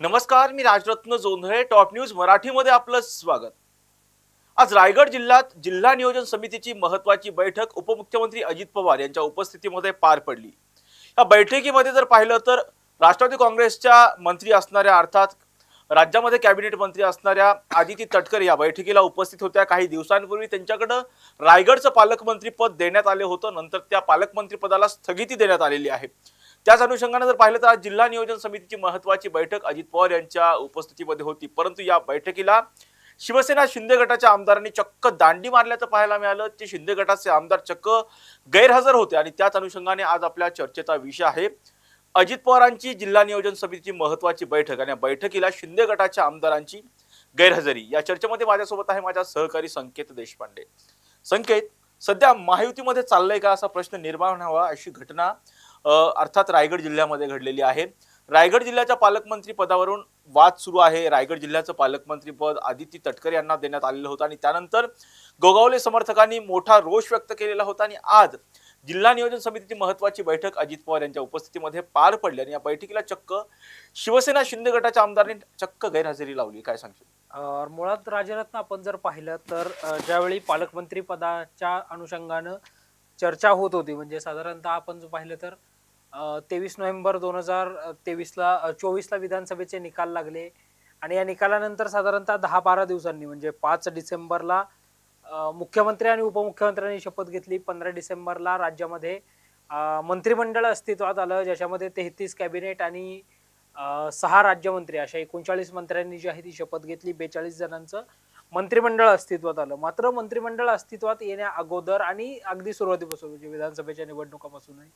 नमस्कार मी Rajratna Jondhale top news मराठीमध्ये आपलं स्वागत. आज रायगड जिल्ह्यात जिल्हा नियोजन समितीची महत्वाची बैठक उपमुख्यमंत्री अजित पवार यांच्या उपस्थितीमध्ये पार पडली. या बैठकीमध्ये जर पाहिलं तर राष्ट्रवादी काँग्रेसच्या मंत्री असणाऱ्या अर्थात राज्यामध्ये कॅबिनेट मंत्री असणाऱ्या आदिती तटकर या बैठकीला उपस्थित होत्या. काही दिवसांपूर्वी त्यांच्याकडं रायगडचं पालकमंत्री पद देण्यात आले होतं. नंतर त्या पालकमंत्री पदाला स्थगिती देण्यात आलेली आहे. त्याच अनुषंगाने जर पाहिलं तर आज जिल्हा नियोजन समितीची महत्वाची बैठक अजित पवार यांच्या उपस्थितीमध्ये होती. परंतु या बैठकीला शिवसेना शिंदे गटाच्या आमदारांनी चक्क दांडी मारल्याचं पाहायला मिळालं. ते शिंदे गटाचे आमदार चक्क गैरहजर होते आणि त्याच अनुषंगाने आज आपल्या चर्चेचा विषय आहे. अजित पवारांची जिल्हा नियोजन समितीची महत्वाची बैठक आणि या बैठकीला शिंदे गटाच्या आमदारांची गैरहजेरी. या चर्चेमध्ये माझ्यासोबत आहे माझ्या सहकारी संकेत देशपांडे. संकेत सध्या महायुतीमध्ये चाललंय का असा प्रश्न निर्माण व्हावा अशी घटना अर्थात रायगड जिल्ह्यामध्ये घडलेली आहे. रायगड जिल्ह्याच्या पालकमंत्री पदावरून वाद सुरू आहे. रायगड जिल्ह्याचं पालकमंत्री पद आदित्य तटकरे यांना देण्यात आलेलं होतं आणि त्यानंतर गोगावले समर्थकांनी मोठा रोष व्यक्त केलेला होता आणि आज जिल्हा नियोजन समितीची महत्वाची बैठक अजित पवार यांच्या उपस्थितीमध्ये पार पडली आणि या बैठकीला चक्क शिवसेना शिंदे गटाच्या आमदारांनी चक्क गैरहजेरी लावली. काय सांगशील? मुळात राजरत्न आपण जर पाहिलं तर ज्यावेळी पालकमंत्री पदाच्या अनुषंगानं चर्चा होत होती म्हणजे साधारणतः आपण जर पाहिलं तर तेवीस नोव्हेंबर दोन हजार तेवीसला चोवीसला विधानसभेचे निकाल लागले. आणि या निकालानंतर साधारणतः दहा बारा दिवसांनी म्हणजे पाच डिसेंबरला मुख्यमंत्री आणि उपमुख्यमंत्र्यांनी शपथ घेतली. पंधरा डिसेंबरला राज्यामध्ये मंत्रिमंडळ अस्तित्वात आलं ज्याच्यामध्ये तेहतीस कॅबिनेट आणि सहा राज्यमंत्री अशा एकोणचाळीस मंत्र्यांनी जी आहे ती शपथ घेतली. बेचाळीस जणांचं मंत्रिमंडळ अस्तित्वात आलं. मात्र मंत्रिमंडळ अस्तित्वात येण्या अगोदर आणि अगदी सुरुवातीपासून म्हणजे विधानसभेच्या निवडणुकापासूनही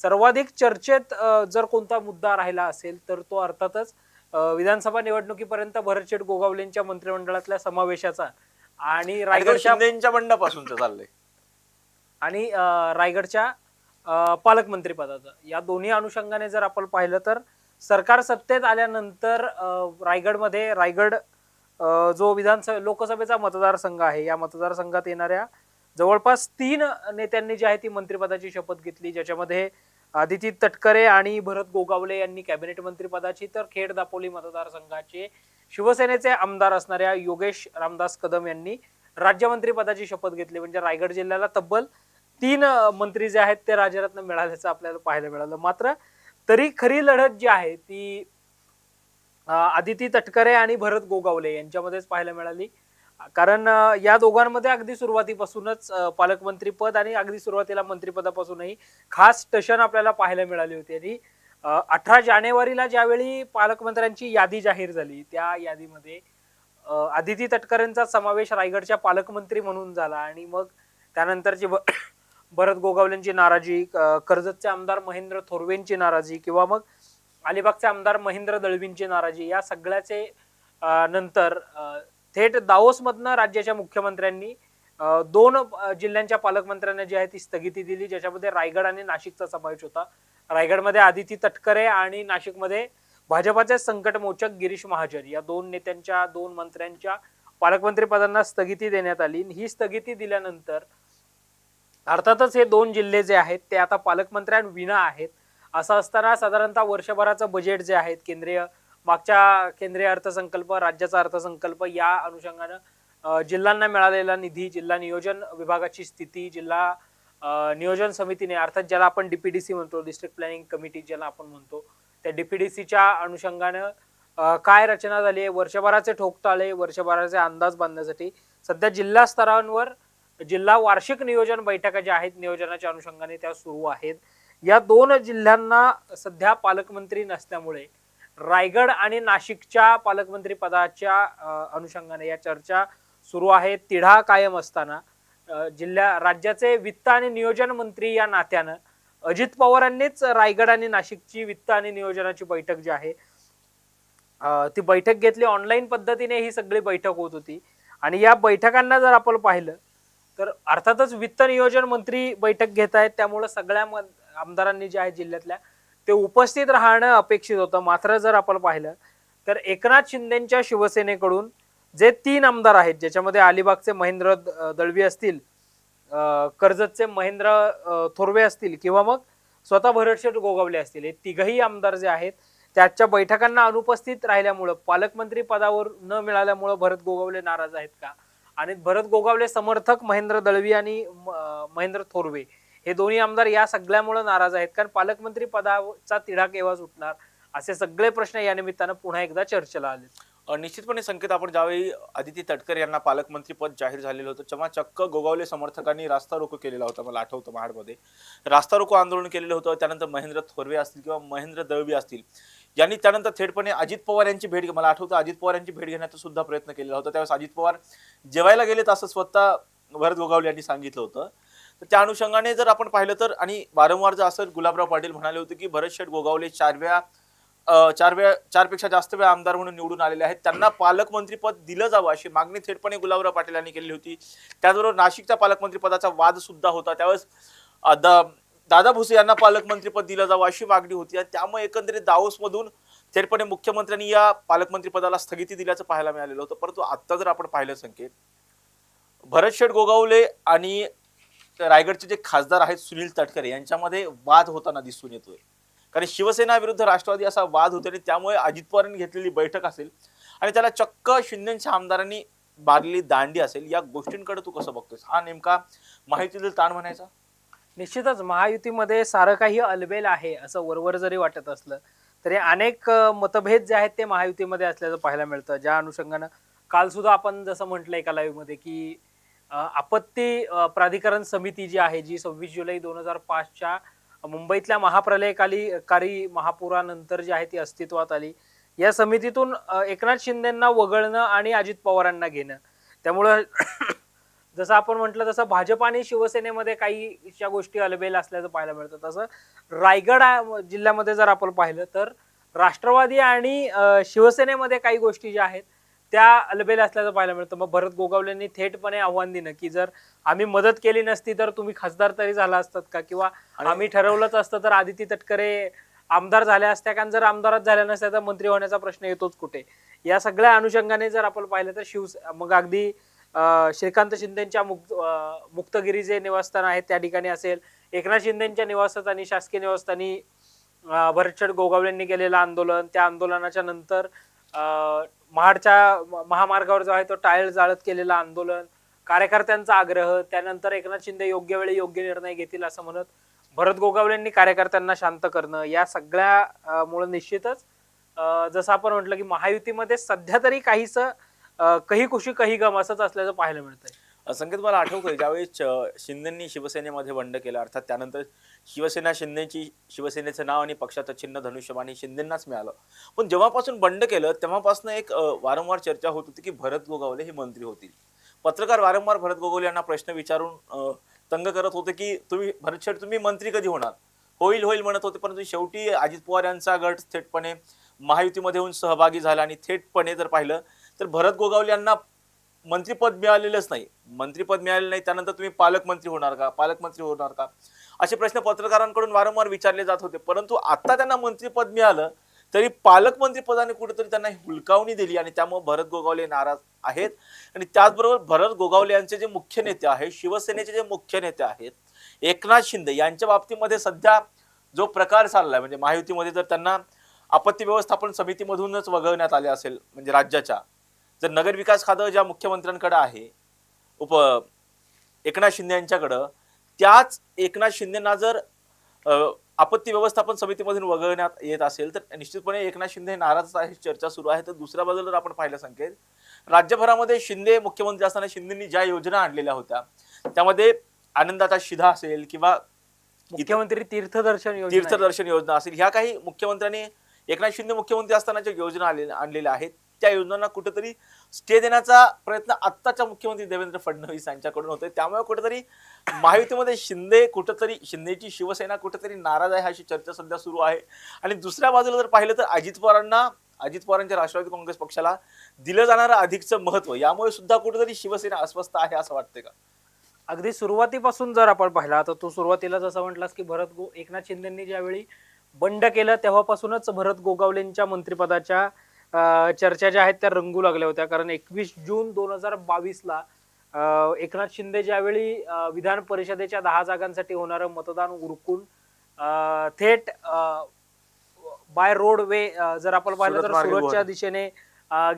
सर्वाधिक चर्चेत जर कोणता मुद्दा राहिला असेल तर तो अर्थातच विधानसभा निवडणुकीपर्यंत भरतशेठ गोगावलेंच्या मंत्रिमंडळातल्या समावेशाचा आणि रायगडच्या शिंदेच्या बंडापासूनच चाललंय. आणि रायगडच्या पालकमंत्री पदाचं या दोन्ही अनुषंगाने जर आपण पाहिलं तर सरकार सत्तेत आल्यानंतर रायगडमध्ये रायगड जो विधानसभा लोकसभेचा मतदारसंघ आहे या मतदारसंघात येणाऱ्या जवळपास तीन नेत्यांनी जी आहे ती मंत्रिपदाची शपथ घेतली ज्याच्यामध्ये आदिती तटकरे आणि भरत गोगावले यांनी कॅबिनेट मंत्रीपदाची तर खेड दापोली मतदारसंघाचे शिवसेनेचे आमदार असणाऱ्या योगेश रामदास कदम यांनी राज्यमंत्री पदाची शपथ घेतली. म्हणजे रायगड जिल्ह्याला तब्बल तीन मंत्री जे आहेत ते राजरत्न मिळाल्याचं आपल्याला पाहायला मिळालं. मात्र तरी खरी लढत जी आहे ती आदिती तटकरे आणि भरत गोगावले यांच्यामध्येच पाहायला मिळाली. कारण या दोघांमध्ये अगदी सुरुवातीपासूनच पालकमंत्रीपद पालकमंत्री पद आणि अगदी सुरुवातीला मंत्रिपदापासूनही खास टशन आपल्याला पाहायला मिळाली होती. आणि अठरा जानेवारीला ज्यावेळी पालकमंत्र्यांची यादी जाहीर झाली त्या यादीमध्ये आदिती तटकरेंचा समावेश रायगडच्या पालकमंत्री म्हणून झाला. आणि मग त्यानंतरची भ- भरत गोगावलेंची नाराजी कर्जतचे आमदार महेंद्र थोरवेंची नाराजी किंवा मग अलिबागचे आमदार महेंद्र दळवींची नाराजी या सगळ्याचे नंतर थेट दाओसमधनं राज्याच्या मुख्यमंत्र्यांनी दोन जिल्ह्यांच्या पालकमंत्र्यांना जी आहे ती स्थगिती दिली ज्याच्यामध्ये रायगड आणि नाशिकचा समावेश होता. रायगडमध्ये आदिती तटकरे आणि नाशिकमध्ये भाजपाचे संकटमोचक गिरीश महाजन. या दोन नेत्यांच्या दोन मंत्र्यांच्या पालकमंत्री पदांना स्थगिती देण्यात आली. ही स्थगिती दिल्यानंतर अर्थातच हे दोन जिल्हे जे आहेत ते आता पालकमंत्र्यांविना आहेत. असं असताना साधारणतः वर्षभराचं बजेट जे आहे केंद्रीय मागच्या केंद्रीय अर्थसंकल्प राज्याचा अर्थसंकल्प या अनुषंगानं जिल्ह्यांना मिळालेला निधी जिल्हा नियोजन विभागाची स्थिती जिल्हा नियोजन समितीने अर्थात ज्याला आपण डीपीडीसी म्हणतो डिस्ट्रिक्ट प्लॅनिंग कमिटी ज्याला आपण म्हणतो त्या डीपीडीसीच्या अनुषंगानं काय रचना झाली आहे वर्षभराचे ठोकताळे वर्षभराचे अंदाज बांधण्यासाठी. सध्या जिल्हा स्तरांवर जिल्हा वार्षिक नियोजन बैठका ज्या आहेत नियोजनाच्या अनुषंगाने त्या सुरू आहेत. या दोन जिल्ह्यांना सध्या पालकमंत्री नसल्यामुळे रायगड आणि नाशिकच्या पालकमंत्री पदाच्या अनुषंगाने या चर्चा सुरू आहेत तिढा कायम असताना जिल्हा जिल्ह्या राज्याचे वित्त आणि नियोजन मंत्री या नात्यानं अजित पवारांनीच रायगड आणि नाशिकची वित्त आणि नियोजनाची बैठक जी आहे ती बैठक घेतली. ऑनलाईन पद्धतीने ही सगळी बैठक होत होती. आणि या बैठकांना जर आपण पाहिलं तर अर्थातच वित्त नियोजन मंत्री बैठक घेत आहेत. त्यामुळं सगळ्या आमदारांनी जे आहे जिल्ह्यातल्या ते उपस्थित राहणं अपेक्षित होतं. मात्र जर आपण पाहिलं तर एकनाथ शिंदेच्या शिवसेनेकडून जे तीन आमदार आहेत ज्याच्यामध्ये अलिबागचे महेंद्र दळवी असतील अं, कर्जतचे महेंद्र थोरवे असतील किंवा मग स्वतः भरतशेठ गोगावले असतील हे तिघही आमदार जे आहेत त्याच्या बैठकांना अनुपस्थित राहिल्यामुळं पालकमंत्री पदावर न मिळाल्यामुळं भरत गोगावले नाराज आहेत का? आणि भरत गोगावले समर्थक महेंद्र दळवी आणि महेंद्र थोरवे. हे दोन्ही आमदार या सगळ्यामुळे नाराज आहेत. कारण पालकमंत्री पदाचा तिढा केव्हा सुटणार? असे सगळे प्रश्न या निमित्तानं पुन्हा एकदा चर्चेला आले. निश्चितपणे संकेत आपण ज्यावेळी आदिती तटकर यांना पालकमंत्री पद जाहीर झालेलं होतं तेव्हा चक्क गोगावले समर्थकांनी रास्ता रोको केलेला होता मला आठवतं महाडमध्ये. रास्ता रोको आंदोलन केलेलं होतं त्यानंतर महेंद्र थोरवे असतील किंवा महेंद्र दळवी असतील. यांनी त्यानंतर थेटपणे अजित पवार यांची भेट मला आठवतं अजित पवार यांची भेट घेण्याचा सुद्धा प्रयत्न केलेला होता. त्यावेळेस अजित पवार जेवायला गेलेत असं स्वतः भरत गोगावले यांनी सांगितलं होतं. तर त्या अनुषंगाने जर आपण पाहिलं तर आणि वारंवार जर असं गुलाबराव पाटील म्हणाले होते की भरत शेठ गोगावले चार वेळा चार वेळा चारपेक्षा जास्त वेळा आमदार म्हणून निवडून आलेले आहेत. त्यांना पालकमंत्रीपद दिलं जावं अशी मागणी थेटपणे गुलाबराव पाटील यांनी केली होती. त्याचबरोबर नाशिकच्या पालकमंत्री पदाचा वाद सुद्धा होता. त्यावेळेस दा- दादा भुसे यांना पालकमंत्रीपद दिलं जावं अशी मागणी होती. आणि त्यामुळे एकंदरीत दाओसमधून थेटपणे मुख्यमंत्र्यांनी या पालकमंत्रीपदाला स्थगिती दिल्याचं पाहायला मिळालेलं होतं. परंतु आत्ता जर आपण पाहिलं संकेत भरत शेठ गोगावले आणि रायगडचे जे खासदार आहेत सुनील तटकरे यांच्यामध्ये वाद होताना दिसून येतोय. कारण शिवसेना विरुद्ध राष्ट्रवादी असा वाद होतो आणि त्यामुळे अजित पवारांनी घेतलेली बैठक असेल आणि त्याला चक्क शिंदेच्या आमदारांनी बारलेली दांडी असेल या गोष्टींकडे तू कसं बघतोस हा नेमका माहितीतील ताण म्हणायचा? निश्चितच महायुतीमध्ये सारं काही अलबेल आहे असं वरवर जरी वाटत असलं तरी अनेक मतभेद जे आहेत ते महायुतीमध्ये असल्याचं पाहायला मिळतं. ज्या अनुषंगानं काल सुद्धा आपण जसं म्हटलं एका लाईव्हमध्ये की आपत्ती प्राधिकरण समिती जी आहे जी सव्वीस जुलै दोन हजार पाचच्या मुंबईतल्या महाप्रलयकाली कारी महापुरानंतर जी आहे ती अस्तित्वात आली. या समितीतून एकनाथ शिंदेना वगळणं आणि अजित पवारांना घेणं. त्यामुळं जसं आपण म्हटलं तसं भाजप आणि शिवसेनेमध्ये काही ज्या गोष्टी अलबेल असल्याचं पाहायला मिळतं. तसं रायगड जिल्ह्यामध्ये जर आपण पाहिलं तर राष्ट्रवादी आणि शिवसेनेमध्ये काही गोष्टी ज्या आहेत त्या अलबेल असल्याचं पाहायला मिळतं. मग भरत गोगावलेंनी थेटपणे आव्हान दिलं की जर आम्ही मदत केली नसती तर तुम्ही खासदार तरी झाला असतात का? किंवा आम्ही ठरवलंच असतं तर आदिती तटकरे आमदार झाल्या असत्या कारण जर आमदारच झाल्या नसत्या तर मंत्री होण्याचा प्रश्न येतोच कुठे? या सगळ्या अनुषंगाने जर आपण पाहिलं तर शिव मग अगदी श्रीकांत शिंदेच्या मुक्त मुक्तगिरी जे निवासस्थान आहे त्या ठिकाणी असेल. एकनाथ शिंदेच्या निवासस्थानी शासकीय निवासस्थानी भरतचड गोगावलेंनी केलेलं आंदोलन. त्या आंदोलनाच्या नंतर महाडच्या महामार्गावर जो आहे तो टायर जाळत केलेलं आंदोलन कार्यकर्त्यांचा आग्रह त्यानंतर एकनाथ शिंदे योग्य वेळी योग्य निर्णय घेतील असं म्हणत भरत गोगावलेंनी कार्यकर्त्यांना शांत करणं या सगळ्या मुळे निश्चितच जसं आपण म्हटलं की महायुतीमध्ये सध्या तरी काहीच कही खुशी कही गम असंच असल्याचं पाहायला मिळतंय. संकेत मला आठवतोय ज्यावेळेस शिंदेंनी शिवसेनेमध्ये बंड केलं अर्थात त्यानंतर शिवसेना शिंदेची शिवसेनेचं नाव आणि पक्षाचं चिन्ह धनुष्यबाण हे शिंदेंनाच मिळालं. पण जेव्हापासून बंड केलं तेव्हापासून एक वारंवार चर्चा होत होती की भरत गोगावले हे मंत्री होतील. पत्रकार वारंवार भरत गोगावले यांना प्रश्न विचारून तंग करत होते की तुम्ही भरत शेठ तुम्ही मंत्री कधी होणार? होईल होईल म्हणत होते परंतु शेवटी अजित पवार यांचा गट थेटपणे महायुतीमध्ये येऊन सहभागी झाला आणि थेटपणे जर पाहिलं तर भरत गोगावले यांना मंत्रीपद मिळालेलंच नाही. मंत्रीपद मिळालेलं नाही त्यानंतर तुम्ही पालकमंत्री होणार का? पालकमंत्री होणार का? असे प्रश्न पत्रकारांकडून वारंवार विचारले जात होते. परंतु आता त्यांना मंत्रीपद मिळालं तरी पालकमंत्री पदाने कुठेतरी त्यांना हुलकावणी दिली आणि त्यामुळे भरत गोगावले नाराज आहेत. आणि त्याचबरोबर भरत गोगावले यांचे जे मुख्य नेते आहेत शिवसेनेचे जे मुख्य नेते आहेत एकनाथ शिंदे यांच्या बाबतीमध्ये सध्या जो प्रकार चाललाय म्हणजे महायुतीमध्ये जर त्यांना आपत्ती व्यवस्थापन समितीमधूनच वगळण्यात आले असेल म्हणजे राज्याच्या जर नगर विकास खातं ज्या मुख्यमंत्र्यांकडे आहे उप एकनाथ शिंदे यांच्याकडं त्याच एकनाथ शिंदेना जर आपत्ती व्यवस्थापन समितीमधून वगळण्यात येत असेल तर निश्चितपणे एकनाथ शिंदे नाराज आहे चर्चा सुरू आहे तर दुसऱ्या बाजूला जर आपण पाहिलं संकेत राज्यभरामध्ये शिंदे मुख्यमंत्री असताना शिंदेनी ज्या योजना आणलेल्या होत्या त्यामध्ये आनंदाचा शिधा असेल किंवा मुख्यमंत्री तीर्थदर्शन. तीर्थदर्शन योजना असेल ह्या काही मुख्यमंत्र्यांनी एकनाथ शिंदे मुख्यमंत्री असताना ज्या योजना आणलेल्या आहेत त्या योजनांना कुठेतरी स्टे देण्याचा प्रयत्न आत्ताच्या मुख्यमंत्री देवेंद्र फडणवीस यांच्याकडून होतोय. त्यामुळे कुठेतरी माहितीमध्ये शिंदे कुठेतरी शिंदेची शिवसेना कुठेतरी नाराज आहे अशी चर्चा सध्या सुरू आहे. आणि दुसऱ्या बाजूला जर पाहिलं तर अजित पवारांना अजित पवारांच्या राष्ट्रवादी काँग्रेस पक्षाला दिलं जाणारं अधिकचं महत्त्व यामुळे सुद्धा कुठेतरी शिवसेना अस्वस्थ आहे असं वाटतंय का? अगदी सुरुवातीपासून जर आपण पाहिला तर तू सुरुवातीला जसं म्हटलास की भरत गो एकनाथ शिंदेंनी ज्यावेळी बंड केलं तेव्हापासूनच भरत गोगावलेंच्या मंत्रिपदाच्या चर्चा ज्या आहेत त्या रंगू लागल्या होत्या कारण एकवीस जून दोन हजार बावीसला एकनाथ शिंदे ज्यावेळी विधान परिषदेच्या दहा जागांसाठी होणारं मतदान उरकून थेट बाय रोड वे जर आपण पाहिलं तर सुरतच्या. दिशेने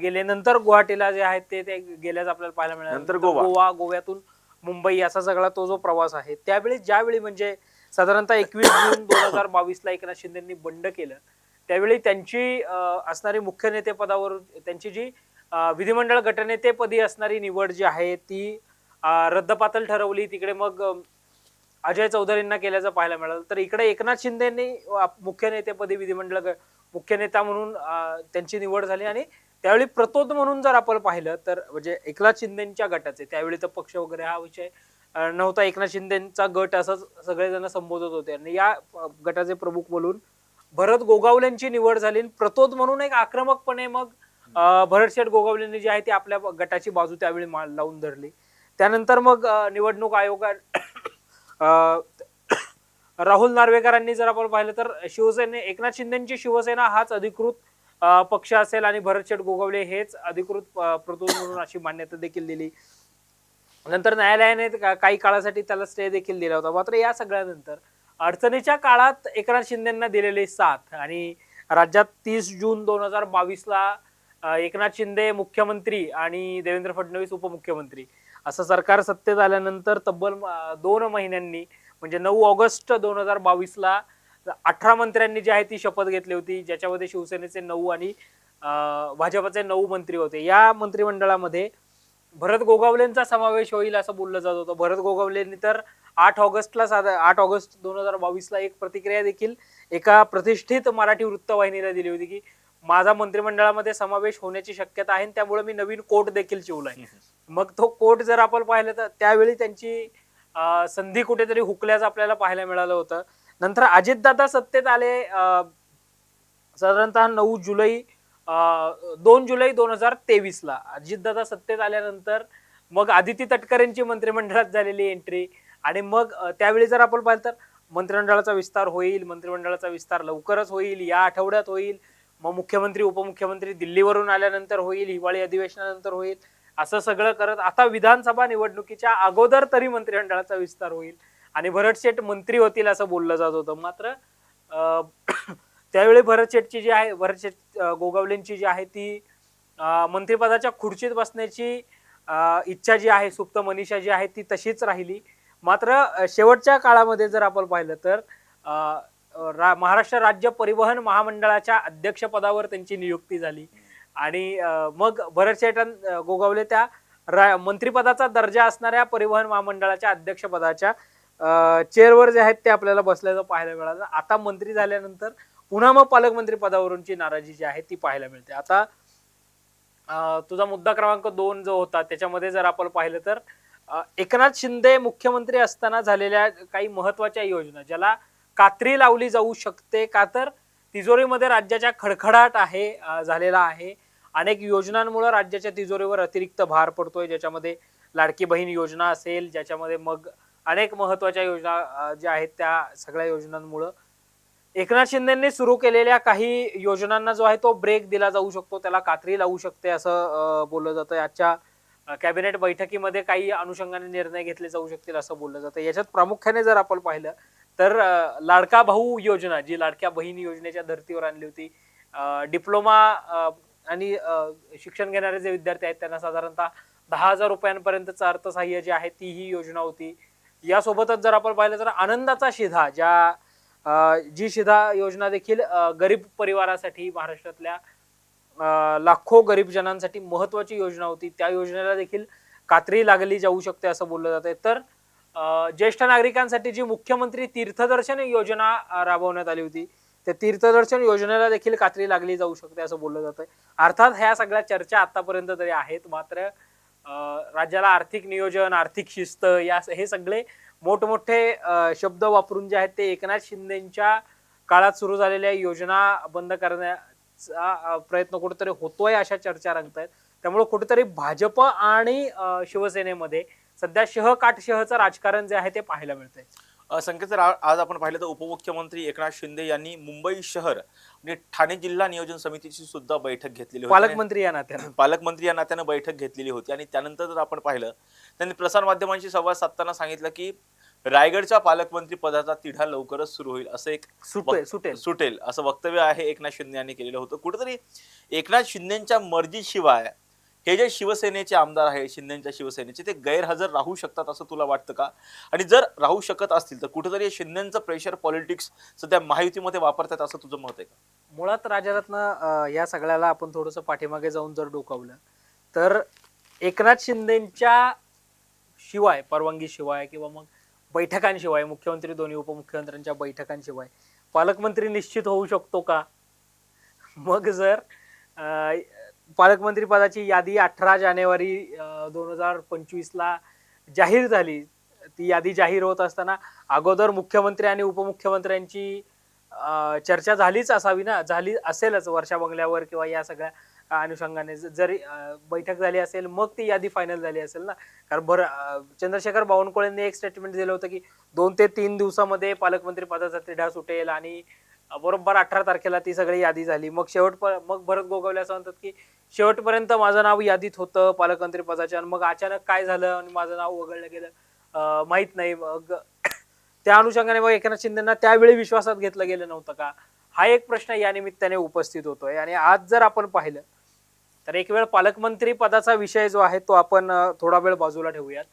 गेले नंतर गुवाहाटीला जे आहेत ते ते गेल्याच आपल्याला पाहायला मिळालं नंतर गोवा. गोवा गोव्यातून मुंबई असा सगळा तो जो प्रवास आहे त्यावेळी ज्यावेळी म्हणजे साधारणतः एकवीस जून दोन हजार बावीस ला एकनाथ शिंदेनी बंड केलं त्यावेळी त्यांची असणारी मुख्य नेते पदावर त्यांची जी विधिमंडळ गटनेतेपदी असणारी निवड जी आहे ती रद्दपातल ठरवली. तिकडे मग अजय चौधरींना केल्याचं पाहायला मिळालं. तर इकडे एकनाथ शिंदेनी मुख्य नेतेपदी विधिमंडळ ग- मुख्य नेता म्हणून त्यांची निवड झाली. आणि त्यावेळी प्रतोद म्हणून जर आपण पाहिलं तर म्हणजे एकनाथ शिंदेच्या गटाचे त्यावेळी तर पक्ष वगैरे हा विषय नव्हता. एकनाथ शिंदेचा गट असं सगळेजण संबोधत होते. आणि या गटाचे प्रमुख बोलून भरत गोगावलेंची निवड झाली प्रतोद म्हणून एक आक्रमकपणे मग अं, गोगावलेंनी जी आहे ती आपल्या गटाची बाजू त्यावेळी मा- लावून धरली. त्यानंतर मग निवडणूक आयोगा राहुल नार्वेकरांनी जर आपण पाहिलं तर शिवसेने एकनाथ शिंदेची शिवसेना हाच अधिकृत पक्ष असेल आणि भरत गोगावले हेच अधिकृत प्रतोद म्हणून अशी मान्यता देखील दिली. नंतर न्यायालयाने काही काळासाठी त्याला स्टे देखील दिला होता. मात्र या सगळ्यानंतर अडचणीच्या काळात एकनाथ शिंदेना दिलेले साथ आणि राज्यात तीस जून दोन हजार बावीसला एकनाथ शिंदे मुख्यमंत्री आणि देवेंद्र फडणवीस उपमुख्यमंत्री. असं सरकार सत्तेत आल्यानंतर तब्बल दोन महिन्यांनी म्हणजे नऊ ऑगस्ट दोन हजार बावीसला अठरा मंत्र्यांनी जी आहे ती शपथ घेतली होती ज्याच्यामध्ये शिवसेनेचे नऊ आणि भाजपचे नऊ मंत्री होते. या मंत्रिमंडळामध्ये भरत गोगावलेंचा समावेश होईल असं बोललं जात होतं. भरत गोगावलेंनी तर आठ ऑगस्टला साधा आठ ऑगस्ट दोन हजार बावीसला एक प्रतिक्रिया देखील एका प्रतिष्ठित मराठी वृत्तवाहिनीला दिली होती की माझा मंत्रिमंडळामध्ये समावेश होण्याची शक्यता आहे त्यामुळे मी नवीन कोट देखील शिवलाय. मग तो कोट जर आपण पाहिलं तर त्यावेळी त्यांची संधी कुठेतरी हुकल्याचं आपल्याला पाहायला मिळालं होतं. नंतर अजितदादा सत्तेत आले साधारणतः नऊ जुलै दोन जुलै दोन हजार तेवीसला अजितदादा सत्तेत आल्यानंतर मग आदिती तटकरेंची मंत्रिमंडळात झालेली एंट्री आणि मग त्यावेळी जर आपण पाहिलं तर मंत्रिमंडळाचा विस्तार होईल मंत्रिमंडळाचा विस्तार लवकरच होईल या आठवड्यात होईल. मग मुख्यमंत्री उपमुख्यमंत्री दिल्लीवरून आल्यानंतर होईल हिवाळी अधिवेशनानंतर होईल. असं सगळं करत आता विधानसभा निवडणुकीच्या अगोदर तरी मंत्रिमंडळाचा विस्तार होईल आणि भरत शेठ मंत्री होतील असं बोललं जात होतं. मात्र त्यावेळी भरत जी आहे भरत गोगावलेंची जी आहे ती मंत्रिपदाच्या खुर्चीत बसण्याची इच्छा जी आहे सुप्त मनीषा जी आहे ती तशीच राहिली. मात्र शेवटच्या काळामध्ये जर आपण पाहिलं तर रा- महाराष्ट्र राज्य परिवहन महामंडळाच्या अध्यक्षपदावर त्यांची नियुक्ती झाली. आणि मग भरत गोगावले त्या रा- मंत्रिपदाचा दर्जा असणाऱ्या परिवहन महामंडळाच्या अध्यक्षपदाच्या चेअरवर जे आहेत ते आपल्याला बसल्याचं पाहायला मिळालं. आता मंत्री झाल्यानंतर पुन्हा मग पालकमंत्री पदावरूनची नाराजी जी आहे ती पाहायला मिळते. आता तुझा मुद्दा क्रमांक दोन जो होता त्याच्यामध्ये जर आपण पाहिलं तर एकनाथ शिंदे मुख्यमंत्री असताना झालेल्या काही महत्त्वाच्या योजना ज्याला कात्री लावली जाऊ शकते का तर तिजोरीमध्ये राज्याच्या खडखडाट आहे झालेला आहे. अनेक योजनांमुळे राज्याच्या तिजोरीवर अतिरिक्त भार पडतोय ज्याच्यामध्ये लाडकी बहीण योजना असेल ज्याच्यामध्ये मग अनेक महत्त्वाच्या योजना ज्या आहेत त्या सगळ्या योजनांमुळं एकनाथ शिंदेंनी सुरू केलेल्या काही योजनांना जो आहे तो ब्रेक दिला जाऊ शकतो त्याला कात्री लावू शकते असं बोललं जातं. आजच्या कॅबिनेट बैठकीमध्ये काही अनुषंगाने निर्णय घेतले जाऊ शकतील असं बोललं जातं. याच्यात प्रामुख्याने जर आपण पाहिलं तर लाडका भाऊ योजना जी लाडक्या बहीण योजनेच्या धर्तीवर आणली होती डिप्लोमा आणि शिक्षण घेणारे जे विद्यार्थी आहेत त्यांना साधारणतः दहा हजार रुपयांपर्यंतचं अर्थसहाय्य जे आहे ती ही योजना होती. यासोबतच जर आपण पाहिलं तर आनंदाचा शिधा ज्या जी शिधा योजना देखील गरीब परिवारासाठी महाराष्ट्रातल्या लाखो गरीब जनांसाठी महत्वाची योजना होती. त्या योजनेला देखील कात्री लागली जाऊ शकते असं बोललं जात आहे. तर ज्येष्ठ नागरिकांसाठी जी मुख्यमंत्री तीर्थदर्शन योजना राबवण्यात आली होती त्या तीर्थदर्शन योजनेला देखील कात्री लागली जाऊ शकते असं बोललं जात आहे. अर्थात ह्या सगळ्या चर्चा आतापर्यंत तरी आहेत. मात्र राज्याला आर्थिक नियोजन आर्थिक शिस्त या हे सगळे मोठमोठे शब्द वापरून जे आहेत ते एकनाथ शिंदेच्या काळात सुरू झालेल्या योजना बंद करण्याचा प्रयत्न कुठेतरी होतोय अशा चर्चा रंगत आहेत त्यामुळे कुठेतरी भाजप आणि शिवसेनेमध्ये सध्या शह काट शहचं राजकारण जे आहे ते पाहायला मिळतंय. संकेत सर आज आपण पाहिलं तर उपमुख्यमंत्री एकनाथ शिंदे यांनी मुंबई शहर आणि ठाणे जिल्हा नियोजन समितीची सुद्धा बैठक घेतलेली होती. पालकमंत्री या नात्यानं. पालकमंत्री या नात्यानं बैठक घेतलेली होती. आणि त्यानंतर जर आपण पाहिलं त्यांनी प्रसारमाध्यमांशी संवाद साधताना सांगितलं की रायगडच्या पालकमंत्री पदाचा तिढा लवकरच सुरू होईल असं एक सुटेल सुटेल. सुटेल असं वक्तव्य आहे एकनाथ शिंदे यांनी केलेलं होतं. कुठेतरी एकनाथ शिंदेच्या मर्जीशिवाय हे जे शिवसेनेचे आमदार आहेत शिंदेच्या शिवसेनेचे ते गैरहजर राहू शकतात असं तुला वाटतं का? आणि जर राहू शकत असतील तर कुठेतरी शिंदेचं प्रेशर पॉलिटिक्स सध्या महायुतीमध्ये वापरतात असं तुझं मत आहे का? मुळात राजारत्न या सगळ्याला आपण थोडंसं पाठीमागे जाऊन जर डोकावलं तर एकनाथ शिंदेच्या शिवाय परवानगी शिवाय किंवा मग बैठकांशिवाय मुख्यमंत्री दोन्ही उपमुख्यमंत्र्यांच्या बैठकांशिवाय. पालकमंत्री निश्चित होऊ शकतो का? मग जर पालकमंत्री पदाची यादी अठरा जानेवारी दोन हजार पंचवीसला जाहीर झाली. ती यादी जाहीर होत असताना अगोदर मुख्यमंत्री आणि उपमुख्यमंत्र्यांची चर्चा झालीच असावी ना? झाली असेलच वर्षा बंगल्यावर किंवा या सगळ्या अनुषंगाने ज- जरी अं, बैठक झाली असेल मग ती यादी फायनल झाली असेल ना? कारण बरं अं, चंद्रशेखर बावनकुळेंनी एक स्टेटमेंट दिलं होतं की दोन ते तीन दिवसामध्ये पालकमंत्री पदाचा तिढा सुटेल आणि बरोबर अठरा तारखेला ती सगळी यादी झाली. मग शेवट मग भरत गोगावले असं म्हणतात की शेवटपर्यंत माझं नाव यादीत होतं पालकमंत्री पदाच्या आणि मग अचानक काय झालं आणि माझं नाव वगळलं गेलं? अं, माहीत नाही. मग त्या अनुषंगाने मग एकनाथ शिंदेना त्यावेळी विश्वासात घेतलं गेलं नव्हतं का? हा एक प्रश्न या निमित्ताने उपस्थित होतोय. आणि आज जर आपण पाहिलं तर एक वेळ पालकमंत्री पदाचा विषय जो आहे तो आपण थोडा वेळ बाजूला ठेवूयात.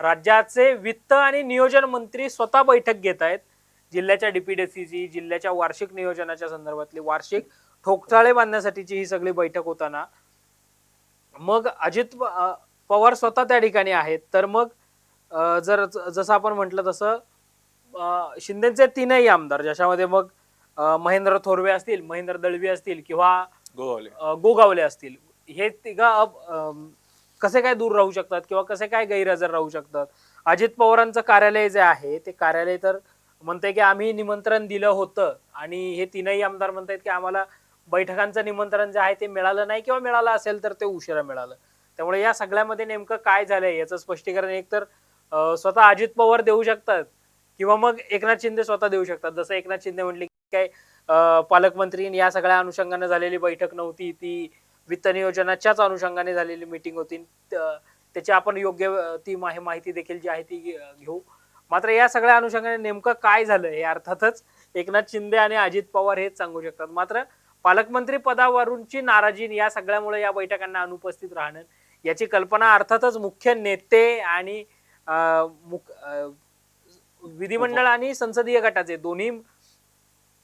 राज्याचे वित्त आणि नियोजन मंत्री स्वतः बैठक घेत आहेत. जिल्ह्याच्या डीपीडीसीची जिल्ह्याच्या वार्षिक नियोजनाच्या संदर्भातली वार्षिक ठोकताळे बांधण्यासाठीची ही सगळी बैठक होताना. मग अजित पवार स्वतः त्या ठिकाणी आहेत. तर मग जर जसं आपण म्हटलं तसं शिंदेचे तीनही आमदार ज्याच्यामध्ये मग महेंद्र थोरवे असतील महेंद्र दळवी असतील किंवा गोगावले असतील. हे तिघ कसे काय दूर राहू शकतात किंवा कसे काय गैरहजर राहू शकतात? अजित पवारांचं कार्यालय जे आहे ते कार्यालय तर म्हणतंय की आम्ही निमंत्रण दिलं होतं आणि हे तीनही आमदार म्हणतायत की आम्हाला बैठकांचं निमंत्रण जे आहे ते मिळालं नाही किंवा मिळालं असेल तर ते उशिरा मिळालं. त्यामुळे या सगळ्यामध्ये नेमकं काय झालंय याचं स्पष्टीकरण एक तर स्वतः अजित पवार देऊ शकतात किंवा मग एकनाथ शिंदे स्वतः देऊ शकतात. जसं एकनाथ शिंदे म्हटले की काय पालकमंत्री या सगळ्या अनुषंगाने झालेली बैठक नव्हती ती वित्त नियोजनाच्याच अनुषंगाने झालेली मीटिंग होती. त्याची आपण योग्य ती माहिती देखील जी आहे ती घेऊ. मात्र या सगळ्या अनुषंगाने नेमकं काय झालं हे अर्थातच एकनाथ शिंदे आणि अजित पवार हेच सांगू शकतात. मात्र पालकमंत्री पदावरूनची नाराजी या सगळ्यामुळे या बैठकांना अनुपस्थित राहणं याची कल्पना अर्थातच मुख्य नेते आणि विधिमंडळ आणि संसदीय गटाचे दोन्ही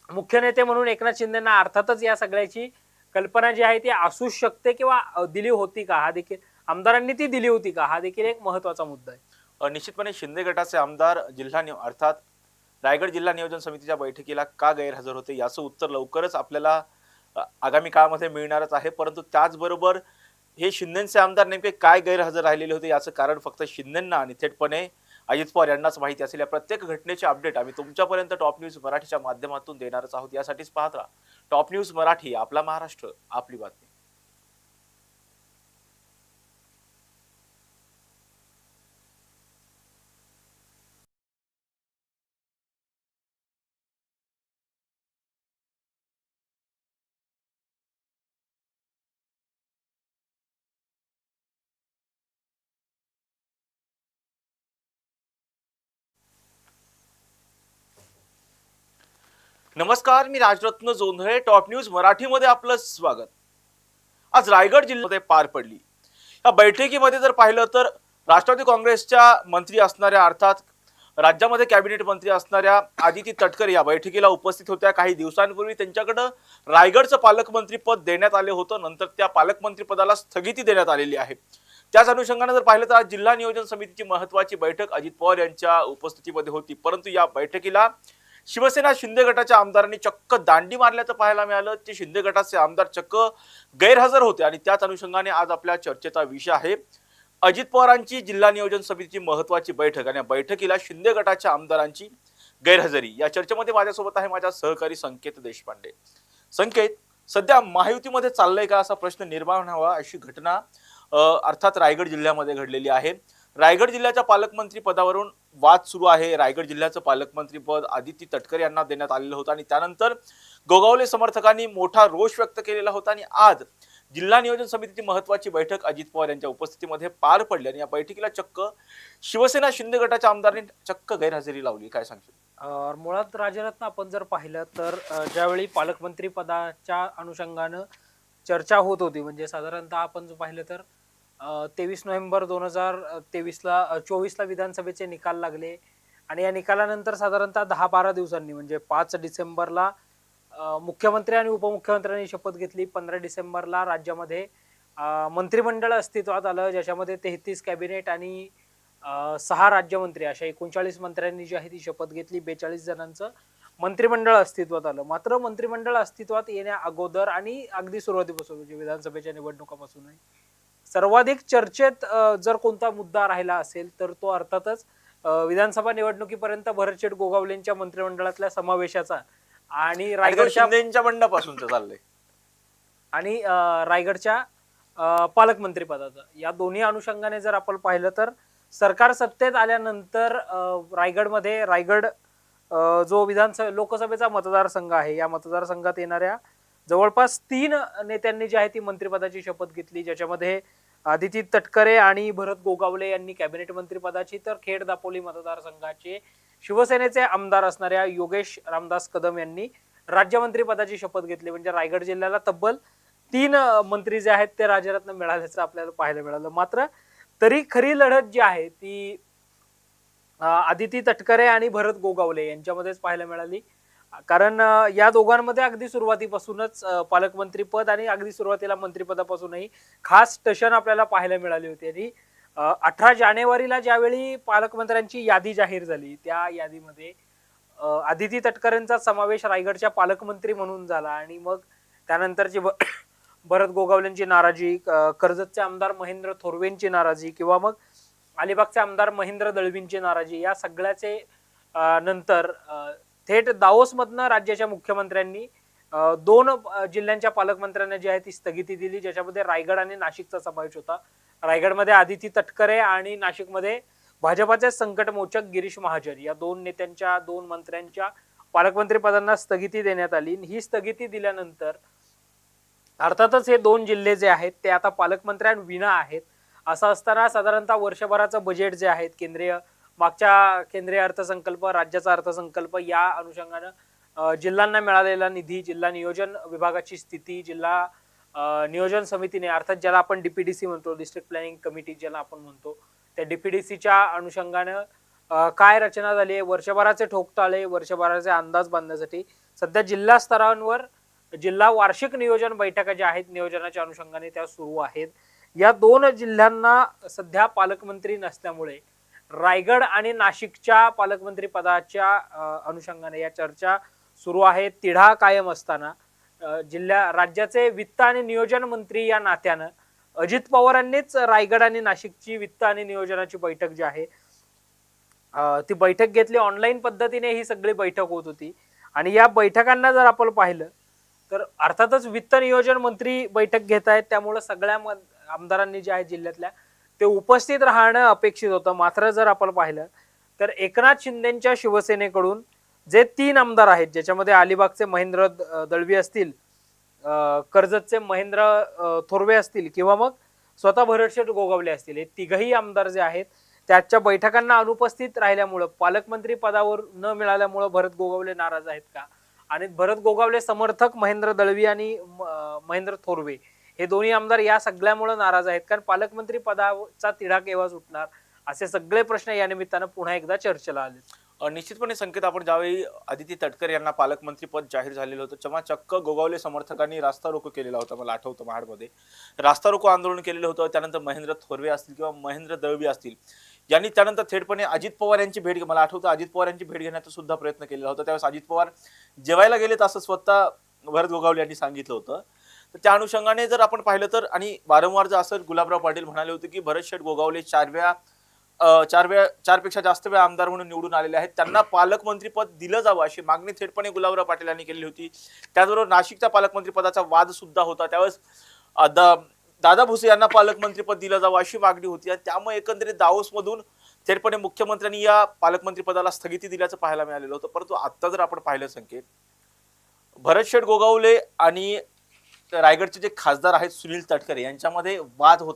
मुख्य नेते म्हणून एकनाथ शिंदेना अर्थातच या सगळ्याची कल्पना जी आहे ती असू शकते किंवा दिली होती का? हा देखील आमदारांनी ती दिली होती का? हा देखील एक महत्त्वाचा मुद्दा आहे. निश्चितपणे शिंदे गटाचे आमदार जिल्हा अर्थात रायगड जिल्हा नियोजन समितीच्या बैठकीला का गैरहजर होते याचं उत्तर लवकरच आपल्याला आगामी काळामध्ये मिळणारच आहे. परंतु त्याचबरोबर हे शिंदेचे आमदार नेमके काय गैरहजर राहिलेले होते याचं कारण फक्त शिंदेंना आणि थेटपणे अजित पवार यांनाच माहिती असेल या प्रत्येक घटनेचे अपडेट आम्ही तुमच्यापर्यंत टॉप न्यूज मराठीच्या माध्यमातून देणारच आहोत. यासाठीच पाहत राहा. टॉप न्यूज मराठी आपला महाराष्ट्र आपली बातमी. नमस्कार मी राजरत्न जोंधळे टॉप न्यूज मराठीमध्ये आपलं स्वागत. आज रायगड जिल्ह्यामध्ये पार पडली. या बैठकीमध्ये जर पाहिलं तर राष्ट्रवादी काँग्रेसच्या मंत्री असणाऱ्या अर्थात राज्यामध्ये कॅबिनेट मंत्री असणाऱ्या आदिती तटकरे या बैठकीला उपस्थित होत्या. काही दिवसांपूर्वी त्यांच्याकडं रायगडचं पालकमंत्री पद देण्यात आले होतं. नंतर त्या पालकमंत्रीपदाला स्थगिती देण्यात आलेली आहे. त्याच अनुषंगाने जर पाहिलं तर आज जिल्हा नियोजन समितीची महत्वाची बैठक अजित पवार यांच्या उपस्थितीमध्ये होती. परंतु या बैठकीला शिवसेना शिंदे गटाच्या आमदारांनी चक्क दांडी मारल्याचं पाहायला मिळालं. ते शिंदे गटाचे आमदार चक्क गैरहजर होते आणि त्याच अनुषंगाने आज आपल्या चर्चेचा विषय आहे. अजित पवारांची जिल्हा नियोजन समितीची महत्वाची बैठक आणि या बैठकीला शिंदे गटाच्या आमदारांची गैरहजेरी. या चर्चेमध्ये माझ्यासोबत आहे माझ्या सहकारी संकेत देशपांडे. संकेत सध्या महायुतीमध्ये चाललंय का असा प्रश्न निर्माण व्हावा अशी घटना अर्थात रायगड जिल्ह्यामध्ये घडलेली आहे. रायगड जिल्ह्याच्या पालकमंत्री पदावरून वाद सुरू आहे. रायगड जिल्ह्याचं पालकमंत्रीपद आदित्य तटकरे यांना देण्यात आलेलं होतं आणि त्यानंतर गोगावले समर्थकांनी मोठा रोष व्यक्त केलेला होता आणि आज जिल्हा नियोजन समितीची महत्वाची बैठक अजित पवार यांच्या उपस्थितीमध्ये पार पडली आणि या बैठकीला चक्क शिवसेना शिंदे गटाच्या आमदारांनी चक्क गैरहजेरी लावली. काय सांगशील? मुळात राजरत्न आपण जर पाहिलं तर ज्यावेळी पालकमंत्री पदाच्या अनुषंगानं चर्चा होत होती म्हणजे साधारणतः आपण जर पाहिलं तर तेवीस नोव्हेंबर दोन हजार तेवीसला चोवीसला विधानसभेचे निकाल लागले. आणि या निकालानंतर साधारणतः दहा बारा दिवसांनी म्हणजे पाच डिसेंबरला मुख्यमंत्री आणि उपमुख्यमंत्र्यांनी शपथ घेतली. पंधरा डिसेंबरला राज्यामध्ये मंत्रिमंडळ अस्तित्वात आलं ज्याच्यामध्ये तेहतीस कॅबिनेट आणि सहा राज्यमंत्री अशा एकोणचाळीस मंत्र्यांनी जी आहे ती शपथ घेतली. बेचाळीस जणांचं मंत्रिमंडळ अस्तित्वात आलं. मात्र मंत्रिमंडळ अस्तित्वात येण्या अगोदर आणि अगदी सुरुवातीपासून म्हणजे विधानसभेच्या निवडणुकापासूनही सर्वाधिक चर्चेत जर कोणता मुद्दा राहिला असेल तर तो अर्थातच विधानसभा निवडणुकीपर्यंत भरतशेठ गोगावलेंच्या मंत्रिमंडळातल्या समावेशाचा आणि रायगडच्या शिंदेच्या बंडापासूनच चाललंय आणि रायगडच्या पालकमंत्री पदाचं या दोन्ही अनुषंगाने जर आपण पाहिलं तर सरकार सत्तेत आल्यानंतर रायगडमध्ये रायगड जो विधानसभा लोकसभेचा मतदारसंघ आहे या मतदारसंघात येणाऱ्या जवळपास तीन नेत्यांनी जी आहे ती मंत्रिपदाची शपथ घेतली ज्याच्यामध्ये आदिती तटकरे आणि भरत गोगावले यांनी कॅबिनेट मंत्रीपदाची तर खेड दापोली मतदारसंघाचे शिवसेनेचे आमदार असणाऱ्या योगेश रामदास कदम यांनी राज्यमंत्रीपदाची शपथ घेतली. म्हणजे रायगड जिल्ह्याला तब्बल तीन मंत्री जे आहेत ते राजरत्न मिळाल्याचं आपल्याला पाहायला मिळालं. मात्र तरी खरी लढत जी आहे ती आदिती तटकरे आणि भरत गोगावले यांच्यामध्येच पाहायला मिळाली. कारण या दोघांमध्ये अगदी सुरुवातीपासूनच पालकमंत्रीपद आणि अगदी सुरुवातीला मंत्रिपदापासूनही खास टशन आपल्याला पाहायला मिळाली होती. आणि अठरा जानेवारीला ज्यावेळी पालकमंत्र्यांची यादी जाहीर झाली त्या यादीमध्ये आदिती तटकरेंचा समावेश रायगडच्या पालकमंत्री म्हणून झाला. आणि मग त्यानंतरची भ- भरत गोगावलेंची नाराजी कर्जतचे आमदार महेंद्र थोरवेंची नाराजी किंवा मग अलिबागचे आमदार महेंद्र दळवींची नाराजी या सगळ्याचे नंतर थेट दाओसमधनं राज्याच्या मुख्यमंत्र्यांनी दोन जिल्ह्यांच्या पालकमंत्र्यांना जी आहे ती स्थगिती दिली ज्याच्यामध्ये रायगड आणि नाशिकचा समावेश होता. रायगडमध्ये आदिती तटकरे आणि नाशिकमध्ये भाजपाचे संकटमोचक गिरीश महाजन. या दोन नेत्यांच्या दोन मंत्र्यांच्या पालकमंत्री पदांना स्थगिती देण्यात आली. ही स्थगिती दिल्यानंतर अर्थातच हे दोन जिल्हे जे आहेत ते आता पालकमंत्र्यांविना आहेत. असं असताना साधारणतः वर्षभराचं बजेट जे आहेत केंद्रीय मागच्या केंद्रीय अर्थसंकल्प राज्याचा अर्थसंकल्प या अनुषंगानं जिल्ह्यांना मिळालेला निधी जिल्हा नियोजन विभागाची स्थिती जिल्हा नियोजन समितीने अर्थात ज्याला आपण डीपीडीसी म्हणतो डिस्ट्रिक्ट प्लॅनिंग कमिटी ज्याला आपण म्हणतो त्या डीपीडीसीच्या अनुषंगानं काय रचना झाली आहे वर्षभराचे ठोकताळे वर्षभराचे अंदाज बांधण्यासाठी सध्या जिल्हा स्तरांवर जिल्हा वार्षिक नियोजन बैठका ज्या आहेत नियोजनाच्या अनुषंगाने त्या सुरू आहेत. या दोन जिल्ह्यांना सध्या पालकमंत्री नसल्यामुळे रायगड आणि नाशिकच्या पालकमंत्री पदाच्या अनुषंगाने या चर्चा सुरू आहेत तिढा कायम असताना जिल्हा जिल्ह्या राज्याचे वित्त आणि नियोजन मंत्री या नात्यानं अजित पवारांनीच रायगड आणि नाशिकची वित्त आणि नियोजनाची बैठक जी आहे ती बैठक घेतली. ऑनलाईन पद्धतीने ही सगळी बैठक होत होती. आणि या बैठकांना जर आपण पाहिलं तर अर्थातच वित्त नियोजन मंत्री बैठक घेत आहेत. त्यामुळे सगळ्या आमदारांनी जे आहे जिल्ह्यातल्या ते उपस्थित राहणं अपेक्षित होतं. मात्र जर आपण पाहिलं तर एकनाथ शिंदेच्या शिवसेनेकडून जे तीन आमदार आहेत ज्याच्यामध्ये अलिबागचे महेंद्र द- दळवी असतील कर्जतचे महेंद्र थोरवे असतील किंवा मग स्वतः भरतशेठ गोगावले असतील हे तिघही आमदार जे आहेत त्याच्या बैठकांना अनुपस्थित राहिल्यामुळं पालकमंत्री पदावर न मिळाल्यामुळं भरत गोगावले नाराज आहेत का? आणि भरत गोगावले समर्थक महेंद्र दळवी आणि म- महेंद्र थोरवे. हे दोन्ही आमदार या सगळ्यामुळे नाराज आहेत. कारण पालकमंत्री पदाचा तिढा केव्हा सुटणार? असे सगळे प्रश्न या निमित्तानं पुन्हा एकदा चर्चेला आले निश्चितपणे संकेत आपण ज्यावेळी आदिती तटकर यांना पालकमंत्री पद जाहीर झालेलं होतं तेव्हा चक्क गोगावले समर्थकांनी रास्ता रोको केलेला होता मला आठवतं महाडमध्ये. रास्ता रोको आंदोलन केलेलं होतं त्यानंतर महेंद्र थोरवे असतील किंवा महेंद्र दळवी असतील. यांनी त्यानंतर थेटपणे अजित पवार यांची भेट मला आठवतं अजित पवार यांची भेट घेण्याचा सुद्धा प्रयत्न केलेला होता. त्यावेळेस अजित पवार जेवायला गेलेत असं स्वतः भरत गोगावले यांनी सांगितलं होतं. तर त्या अनुषंगाने जर आपण पाहिलं तर आणि वारंवार जर असं गुलाबराव पाटील म्हणाले होते की भरत शेठ गोगावले चार वेळा चार वेळा चारपेक्षा जास्त वेळा आमदार म्हणून निवडून आलेले आहेत. त्यांना पालकमंत्रीपद दिलं जावं अशी मागणी थेटपणे गुलाबराव पाटील यांनी केली होती. त्याचबरोबर नाशिकच्या पालकमंत्री पदाचा वाद सुद्धा होता. त्यावेळेस दा- दादा भुसे यांना पालकमंत्रीपद दिलं जावं अशी मागणी होती. आणि त्यामुळे एकंदरीत दावोसमधून थेटपणे मुख्यमंत्र्यांनी या पालकमंत्रीपदाला स्थगिती दिल्याचं पाहायला मिळालेलं होतं. परंतु आता जर आपण पाहिलं संकेत भरत शेठ गोगावले आणि रायगडचे जे खासदार आहेत सुनील तटकरे यांच्यामध्ये वाद होत